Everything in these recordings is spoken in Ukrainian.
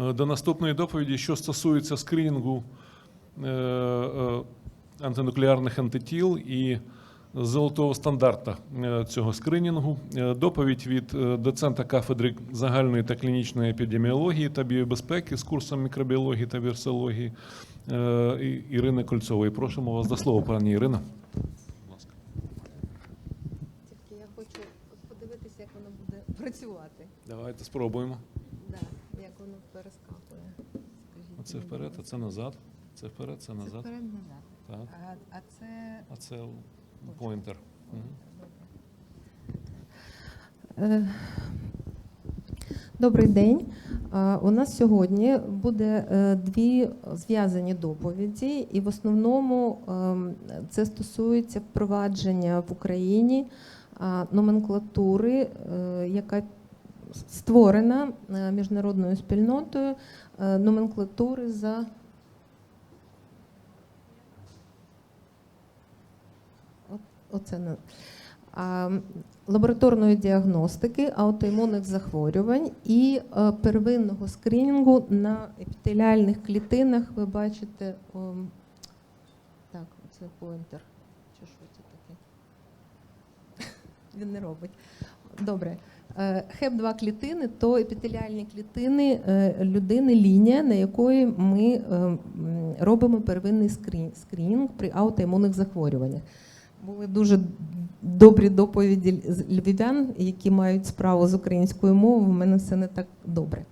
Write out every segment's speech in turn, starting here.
е, до наступної доповіді, що стосується скринінгу е, е, антинуклеарних антитіл і золотого стандарта цього скринінгу. Доповідь від доцента кафедри загальної та клінічної епідеміології та біобезпеки з курсом мікробіології та вірусології е, Ірини Кольцової. Просимо вас до слова, пані Ірина. Тільки я хочу подивитися, як воно буде працювати. Давайте спробуємо. Да, як воно перескакує. Мені, вперед, а це назад. Це вперед, це ласка. Це назад. вперед назад. Так. А, а це А це поінтер. Е, Добрий день. Е, У нас сьогодні буде е, дві зв'язані доповіді, і в основному ем, це стосується впровадження в Україні номенклатури, яка створена е, міжнародною спільнотою, е, номенклатури за Оце а, лабораторної діагностики аутоімунних захворювань і е, первинного скринінгу на епітеліальних клітинах. Ви бачите, ом, так, це поінтер. Чи що це таке? Він не робить. Добре. Е, ХЕП-2 клітини то епітеліальні клітини е, людини, лінія, на якої ми е, робимо первинний скринінг при аутоімунних захворюваннях. Були дуже добрі доповіді з львів'ян, які мають справу з українською мовою. У мене все не так добре.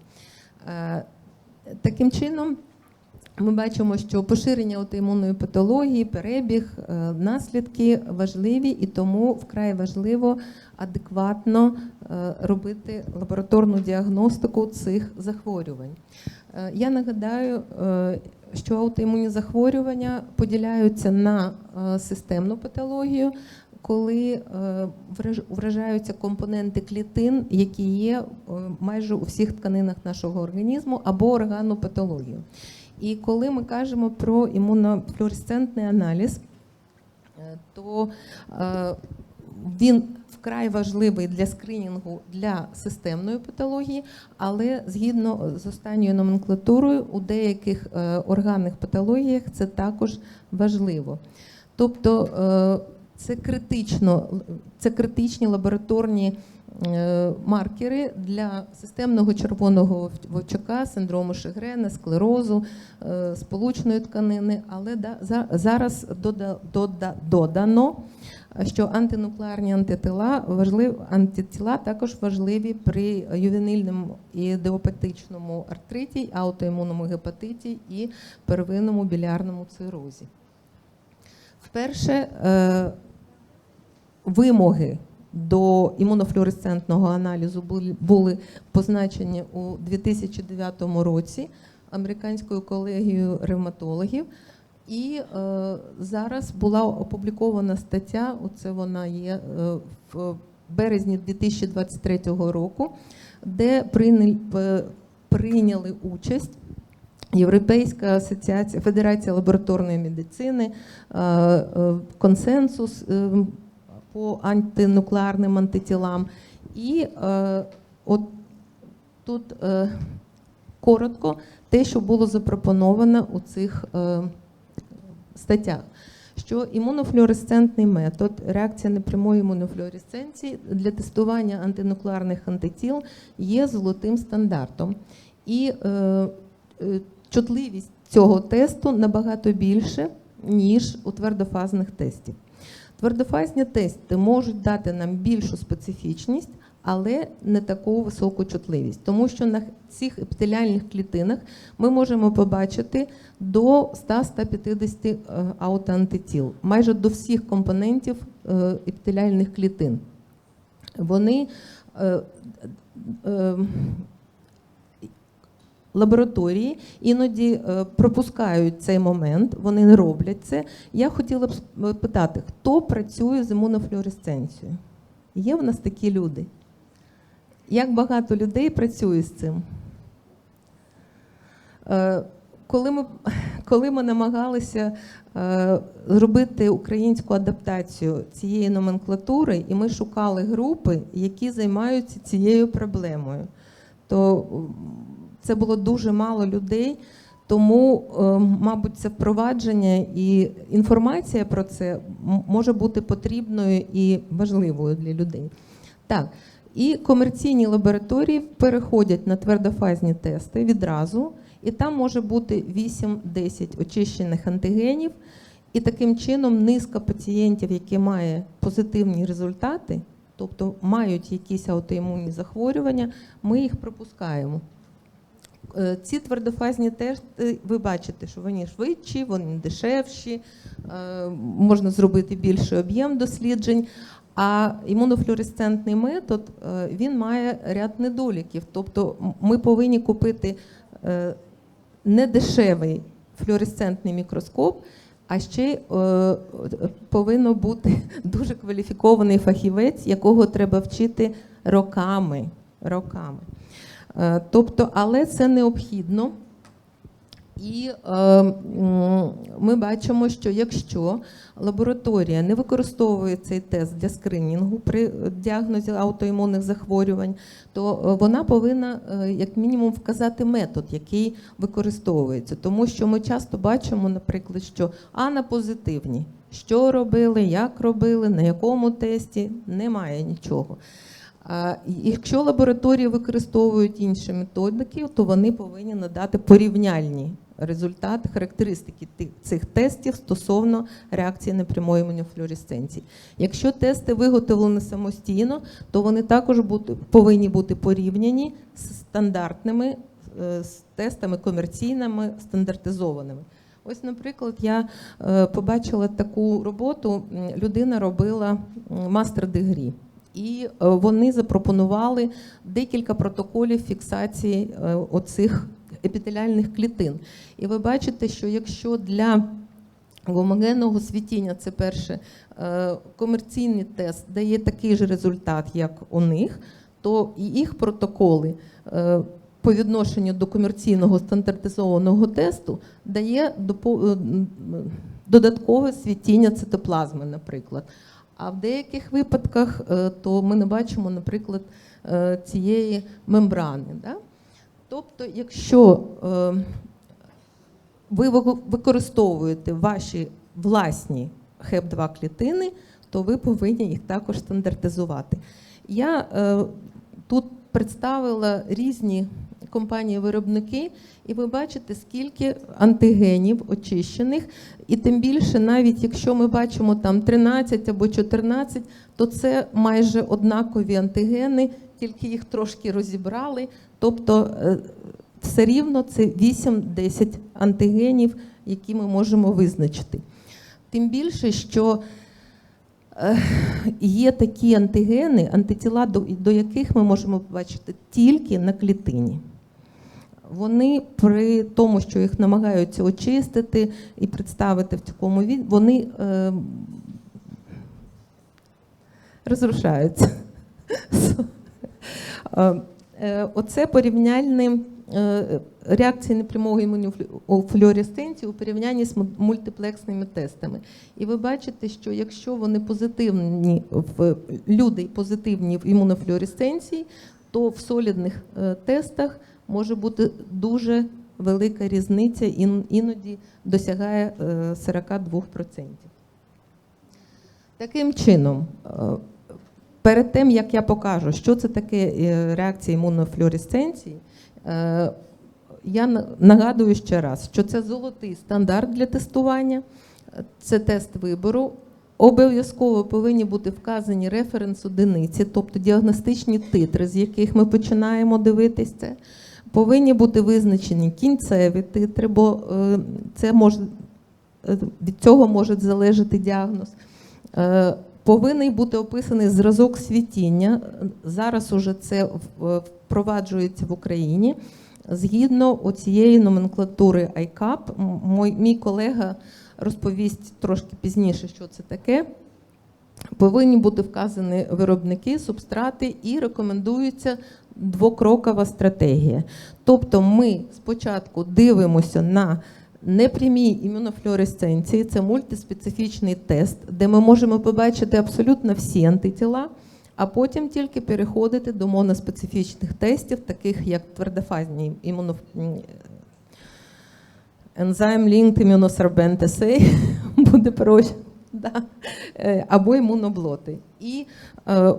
Таким чином, ми бачимо, що поширення аутоімунної патології, перебіг, е, наслідки важливі, і тому вкрай важливо адекватно е, робити лабораторну діагностику цих захворювань. Е, Я нагадаю, що аутоімунні захворювання поділяються на системну патологію, коли вражаються компоненти клітин, які є майже у всіх тканинах нашого організму, або органну патологію. І коли ми кажемо про імунофлюоресцентний аналіз, е, то е, він вкрай важливий для скринінгу для системної патології, але згідно з останньою номенклатурою у деяких е, органних патологіях це також важливо. Тобто це критично, це критичні лабораторні е, маркери для системного червоного вовчака, синдрому Шегрена, склерозу, е, сполучної тканини, але зараз дода, дода, додано, що антинуклеарні антитила важлив, антитіла також важливі при ювенильному і ідеопатичному артриті, аутоімунному гепатиті і первинному білярному цирозі. Вперше е, вимоги до імунофлюоресцентного аналізу були, позначені у 2009 році американською колегією ревматологів. І е, зараз була опублікована стаття, оце вона є е, в березні 2023 року, де прийняли, п- прийняли участь Європейська асоціація, Федерація лабораторної медицини, е, е, консенсус е, по антинуклеарним антитілам. І е, от тут е, коротко те, що було запропоновано у цих е, статтях. Що імунофлюоресцентний метод, реакція непрямої імунофлюоресценції для тестування антинуклеарних антитіл є золотим стандартом. І е, е, чутливість цього тесту набагато більше, ніж у твердофазних тестів. Твердофазні тести можуть дати нам більшу специфічність, але не таку високу чутливість, тому що на цих епітеліальних клітинах ми можемо побачити до 100-150 е, аутоантитіл, майже до всіх компонентів е, епітеліальних клітин. Вони е, лабораторії іноді е, пропускають цей момент, вони не роблять це. Я хотіла б питати, хто працює з імунофлюоресценцією? Є в нас такі люди? Як багато людей працює з цим? Е, Коли ми, коли ми намагалися е, зробити українську адаптацію цієї номенклатури, і ми шукали групи, які займаються цією проблемою, то це було дуже мало людей. Тому, е, мабуть, це впровадження і інформація про це може бути потрібною і важливою для людей. Так, і комерційні лабораторії переходять на твердофазні тести відразу, і там може бути 8-10 очищених антигенів. І таким чином низка пацієнтів, які мають позитивні результати, тобто мають якісь аутоімунні захворювання, ми їх пропускаємо. Е, Ці твердофазні тести, ви бачите, що вони швидші, вони дешевші, е, можна зробити більший об'єм досліджень. А імунофлюоресцентний метод е, він має ряд недоліків. Тобто ми повинні купити е, недешевий флюоресцентний мікроскоп, а ще е, повинно бути дуже кваліфікований фахівець, якого треба вчити роками. роками. Е, Тобто, але це необхідно. І е, ми бачимо, що якщо лабораторія не використовує цей тест для скринінгу при діагнозі аутоімунних захворювань, то е, вона повинна е, як мінімум вказати метод, який використовується. Тому що ми часто бачимо, наприклад, що АНА позитивні. Що робили, як робили, на якому тесті, немає нічого. Якщо лабораторії використовують інші методики, то вони повинні надати порівняльні результати, характеристики ти- цих тестів стосовно реакції на прямої імунофлюоресценції. Якщо тести виготовлені самостійно, то вони також повинні бути порівняні з стандартними е, з тестами комерційними, стандартизованими. Ось, наприклад, я е, побачила таку роботу. Людина робила мастер-дегрі. І е, вони запропонували декілька протоколів фіксації е, оцих епітеліальних клітин. І ви бачите, що якщо для гомогенного світіння, це перше, е, комерційний тест дає такий же результат, як у них, то і їх протоколи по відношенню до комерційного стандартизованого тесту дає додаткове світіння цитоплазми, наприклад. А в деяких випадках е, то ми не бачимо, наприклад, е, цієї мембрани. Да? Тобто, якщо е, ви ви- використовуєте ваші власні ХЕП-2 клітини, то ви повинні їх також стандартизувати. Я тут представила різні компанії-виробники, і ви бачите, скільки антигенів очищених, і тим більше, навіть якщо ми бачимо там 13 або 14, то це майже однакові антигени, тільки їх трошки розібрали. Тобто е, все рівно це 8-10 антигенів, які ми можемо визначити. Тим більше, що е, є такі антигени, антитіла, до, яких ми можемо побачити тільки на клітині. Вони при тому, що їх намагаються очистити і представити в такому від, вони е, розрушаються. Е, е, Оце порівняльне е, реакції непрямої імунофлюоресценції у порівнянні з му- мультиплексними тестами. І ви бачите, що якщо вони позитивні в люди позитивні в імунофлюоресценції, то в солідних е, тестах може бути дуже велика різниця, ін- іноді досягає е, 42%. Таким чином, е, перед тим як я покажу, що це таке е, реакція імунофлюоресценції, е, я нагадую ще раз, що це золотий стандарт для тестування, е, це тест вибору. Обов'язково повинні бути вказані референс одиниці, тобто діагностичні титри, з яких ми починаємо дивитись це. Повинні бути визначені кінцеві титри, бо е, це може е, від цього може залежати діагноз. Е, Повинен бути описаний зразок світіння. Зараз уже це впроваджується в Україні. Згідно цієї номенклатури ICAP, мій колега розповість трошки пізніше, що це таке. Повинні бути вказані виробники, субстрати і рекомендується двокрокова стратегія. Тобто ми спочатку дивимося на непрямій імунофлюоресценції, це мультиспецифічний тест, де ми можемо побачити абсолютно всі антитіла. а потім тільки переходити до моноспецифічних тестів, таких як твердофазні імуно... м, ензайм Immunosorbent Assay, буде проще, да. Е, або імуноблоти. І е,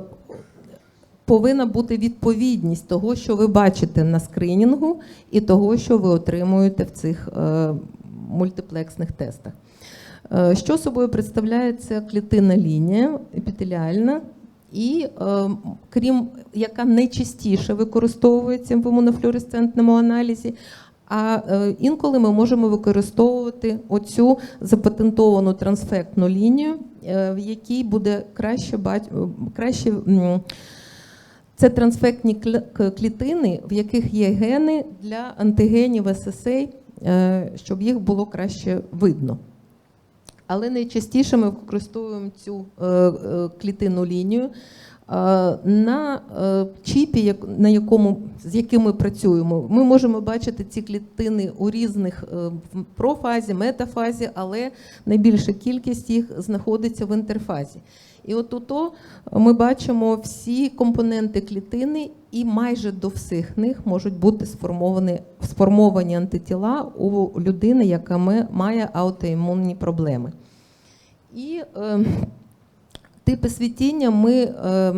повинна бути відповідність того, що ви бачите на скринінгу, і того, що ви отримуєте в цих е, мультиплексних тестах. Е, Що собою представляє ця клітинна лінія епітеліальна, і е, крім яка найчастіше використовується в імунофлюоресцентному аналізі, а е, інколи ми можемо використовувати оцю запатентовану трансфектну лінію, е, в якій буде краще бать... е, краще. м, Це трансфектні кл- клітини, в яких є гени для антигенів ССА, е, щоб їх було краще видно. Але найчастіше ми використовуємо цю е, е, клітинну лінію на е, чіпі, на якому, з яким ми працюємо. Ми можемо бачити ці клітини у різних е, профазі, метафазі, але найбільша кількість їх знаходиться в інтерфазі. І от тут ми бачимо всі компоненти клітини, і майже до всіх них можуть бути сформовані, сформовані антитіла у людини, яка має аутоімунні проблеми. І е, типи світіння ми е,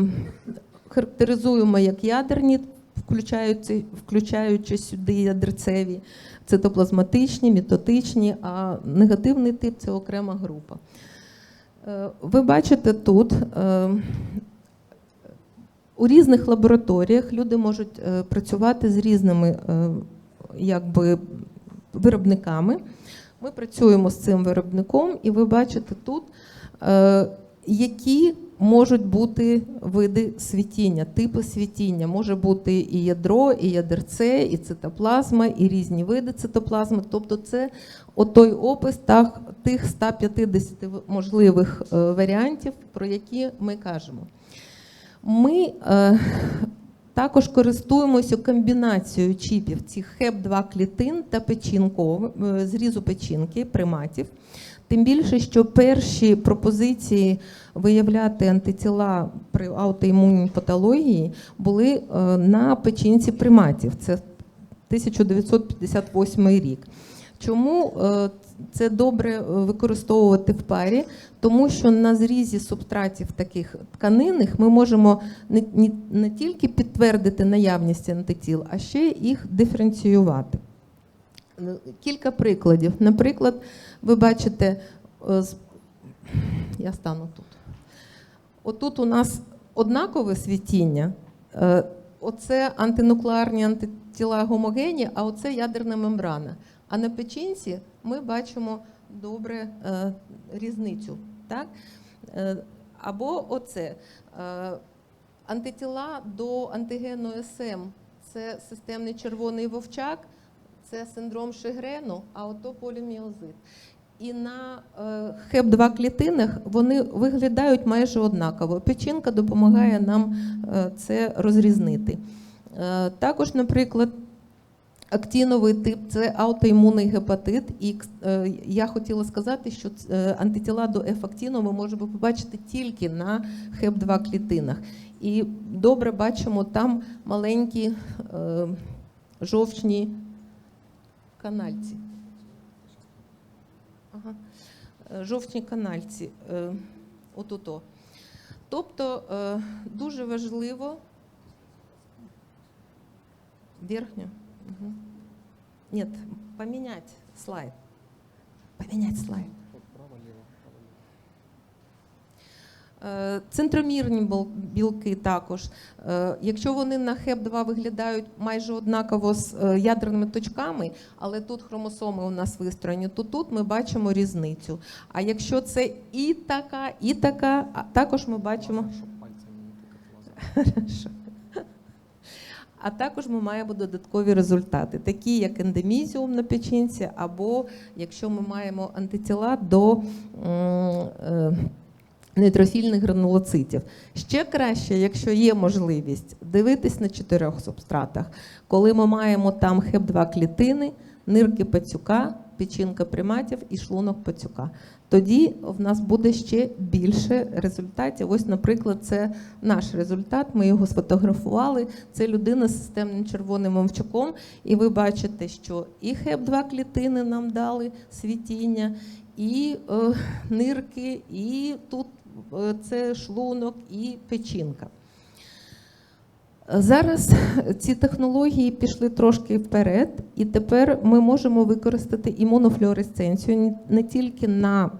характеризуємо як ядерні, включаючи, включаючи сюди ядерцеві, цитоплазматичні, мітотичні, а негативний тип це окрема група. Е, Ви бачите тут. е, У різних лабораторіях люди можуть е, працювати з різними е, якби, виробниками. Ми працюємо з цим виробником, і ви бачите тут, які можуть бути види світіння, типи світіння. Може бути і ядро, і ядерце, і цитоплазма, і різні види цитоплазми. Тобто, це отой опис тих 150 можливих е, варіантів, про які ми кажемо. Ми е, також користуємося комбінацією чіпів цих ХЕП-2 клітин та печінков, е, зрізу печінки, приматів. Тим більше, що перші пропозиції виявляти антитіла при аутоімунній патології були е, на печінці приматів. Це 1958 рік. Чому е, це добре е, використовувати в парі? Тому що на зрізі субстратів таких тканинних ми можемо не, не, не тільки підтвердити наявність антитіл, а ще їх диференціювати. Е, Кілька прикладів. Наприклад, ви бачите, е, я стану тут. Отут у нас однакове світіння. Е, Оце антинуклеарні антитіла гомогенні, а оце ядерна мембрана. А на печінці ми бачимо добре е, різницю. Так? Або оце. Антитіла до антигену СМ це системний червоний вовчак, це синдром Шигрену, а ото поліміозит. І на е, ХЕП-2 клітинах вони виглядають майже однаково. Печінка допомагає нам е, це розрізнити. Е, також, наприклад, актіновий тип це аутоімунний гепатит. І я хотіла сказати, що антитіла до F-актіну ми можемо побачити тільки на ХЕП-2 клітинах. І добре бачимо там маленькі жовчні канальці. Ага. Жовтні Жовчні канальці. е, Отуто. Тобто е, дуже важливо. Верхню. Угу. Нет, поменять слайд. Поменять слайд. Е, Центромірні білки також. Е, Якщо вони на ХЕП-2 виглядають майже однаково з е, ядерними точками, але тут хромосоми у нас вистроєні, то тут ми бачимо різницю. А якщо це і така, і така, також ми бачимо. А також ми маємо додаткові результати, такі як ендемізіум на печінці, або якщо ми маємо антитіла до е, нейтрофільних гранулоцитів. Ще краще, якщо є можливість дивитись на чотирьох субстратах, коли ми маємо там ХЕП-2 клітини, нирки пацюка, печінка приматів і шлунок пацюка. Тоді в нас буде ще більше результатів. Ось, наприклад, це наш результат. Ми його сфотографували. Це людина з системним червоним мовчаком. І ви бачите, що і ХЕП-2 клітини нам дали світіння, і е, нирки, і тут це шлунок, і печінка. Зараз ці технології пішли трошки вперед, і тепер ми можемо використати імунофлюоресценцію не- не тільки на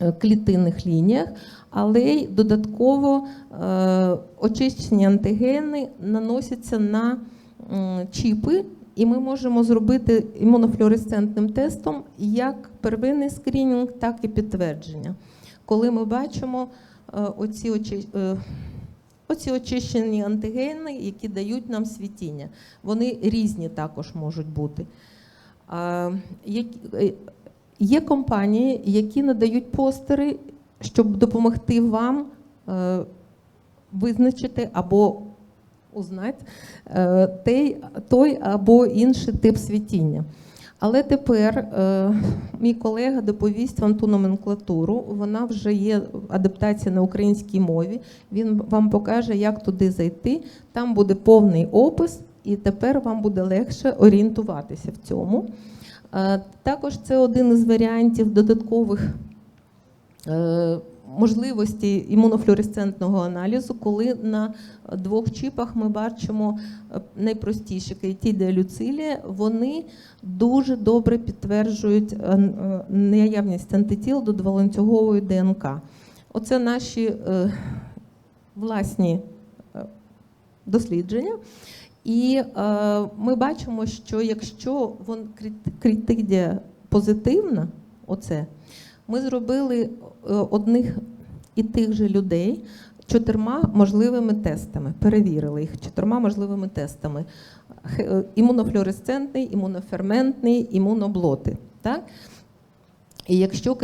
е, клітинних лініях, але й додатково е, очищені антигени наносяться на чіпи, і ми можемо зробити імунофлюоресцентним тестом як первинний скринінг, так і підтвердження. Коли ми бачимо е, оці очі. е, Оці очищені антигени, які дають нам світіння. Вони різні також можуть бути. Е, Є компанії, які надають постери, щоб допомогти вам визначити або узнати той або інший тип світіння. Але тепер е, мій колега доповість вам ту номенклатуру. Вона вже є адаптація на українській мові. Він вам покаже, як туди зайти. Там буде повний опис, і тепер вам буде легше орієнтуватися в цьому. Е, Також це один із варіантів додаткових е, можливостей імунофлюоресцентного аналізу, коли на двох чіпах ми бачимо е, найпростіші керітідія люцилія, вони дуже добре підтверджують е, е, наявність антитіл до дволанцюгової ДНК. Оце наші власні дослідження. І е, ми бачимо, що якщо вон крит- критидія позитивна, оце, ми зробили е, одних і тих же людей чотирма можливими тестами, перевірили їх чотирма можливими тестами: е, імунофлюоресцентний, імуноферментний, імуноблоти. Так? І якщо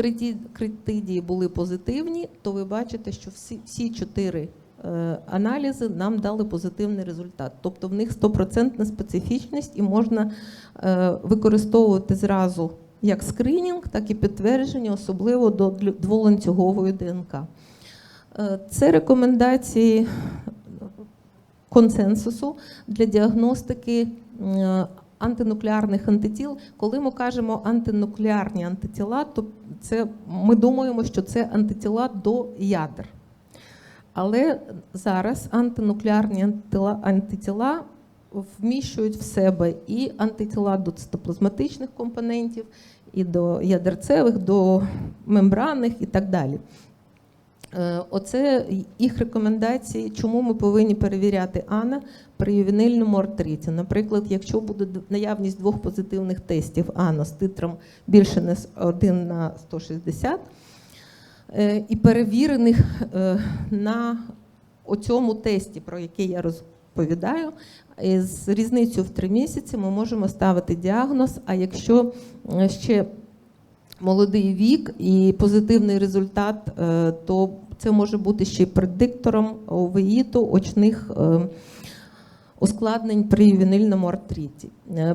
критидії були позитивні, то ви бачите, що всі, всі чотири е, аналізи нам дали позитивний результат. Тобто в них стопроцентна специфічність і можна використовувати зразу як скринінг, так і підтвердження, особливо до дволанцюгової ДНК. Е, Це рекомендації консенсусу для діагностики е, антинуклеарних антитіл. Коли ми кажемо антинуклеарні антитіла, то це ми думаємо, що це антитіла до ядер. Але зараз антинуклеарні антитіла, антитіла вміщують в себе і антитіла до цитоплазматичних компонентів, і до ядерцевих, до мембранних і так далі. Е, Оце їх рекомендації, чому ми повинні перевіряти АНА при ювенильному артриті. Наприклад, якщо буде наявність двох позитивних тестів АНА з титром більше не 1 на 160, е, і перевірених е, на оцьому тесті, про який я розповідаю, з різницею в три місяці ми можемо ставити діагноз. А якщо е, ще молодий вік і позитивний результат, е, то це може бути ще предиктором овеїту, очних е, ускладнень при ювенильному артриті.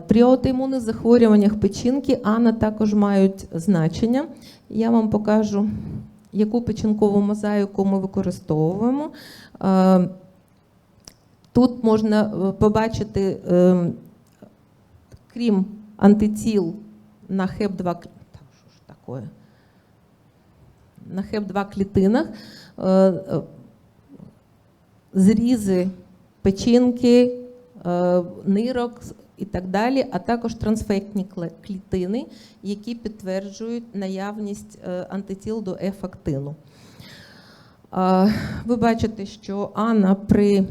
При аутоімунних захворюваннях печінки АНА також мають значення. Я вам покажу, яку печінкову мозаїку ми використовуємо. Тут можна е, побачити, е, крім антитіл на ХЕП-2 що ж таке? На ХЕП-2 клітинах е, е, зрізи печінки, нирок і так далі, а також трансфектні клітини, які підтверджують наявність антитіл до F-актину. Е, Ви бачите, що АНА при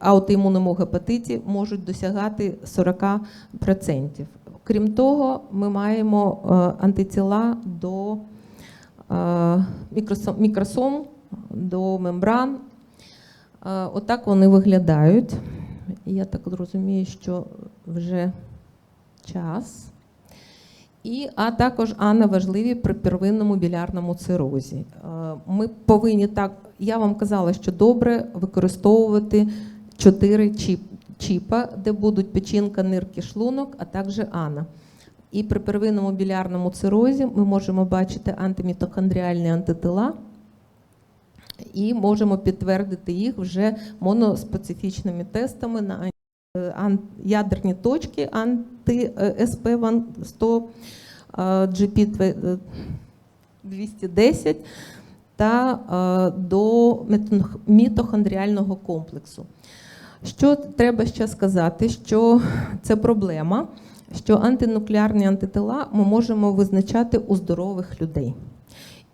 аутоімунному гепатиті можуть досягати 40%. Крім того, ми маємо е, антитіла до е, мікросом, до мембран. Е, Отак вони виглядають. Я так розумію, що вже час. І, а також Анна важливі при первинному білярному цирозі. Ми повинні так, я вам казала, що добре використовувати чотири чіп, чіпа, де будуть печінка, нирки, шлунок, а також ана. І при первинному білярному цирозі ми можемо бачити антимітохондріальні антитила і можемо підтвердити їх вже моноспецифічними тестами на е, ядерні точки анти-СП 100 GP 210 та е, до мітохондріального комплексу. Що треба ще сказати, що це проблема, що антинуклеарні антитила ми можемо визначати у здорових людей.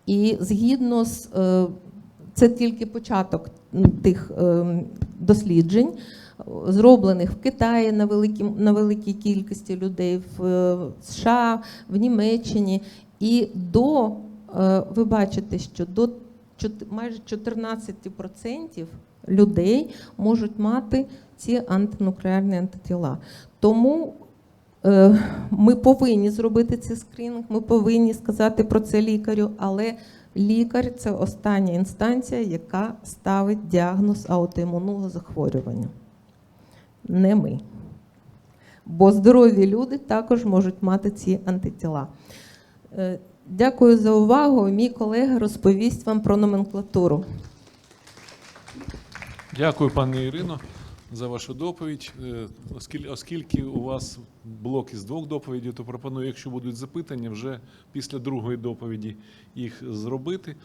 І згідно з е, це тільки початок тих е, досліджень, зроблених в Китаї на великій, на великій кількості людей, в США, в Німеччині. І до ви бачите, що до майже 14% людей можуть мати ці антинуклеарні антитіла. Тому е, ми повинні зробити цей скринінг, ми повинні сказати про це лікарю, але лікар це остання інстанція, яка ставить діагноз аутоімунного захворювання. Не ми. Бо здорові люди також можуть мати ці антитіла. Дякую за увагу. Мій колега розповість вам про номенклатуру. Дякую, пані Ірино, за вашу доповідь. Е, оскільки у вас блок із двох доповідей, то пропоную, якщо будуть запитання, вже після другої доповіді їх зробити.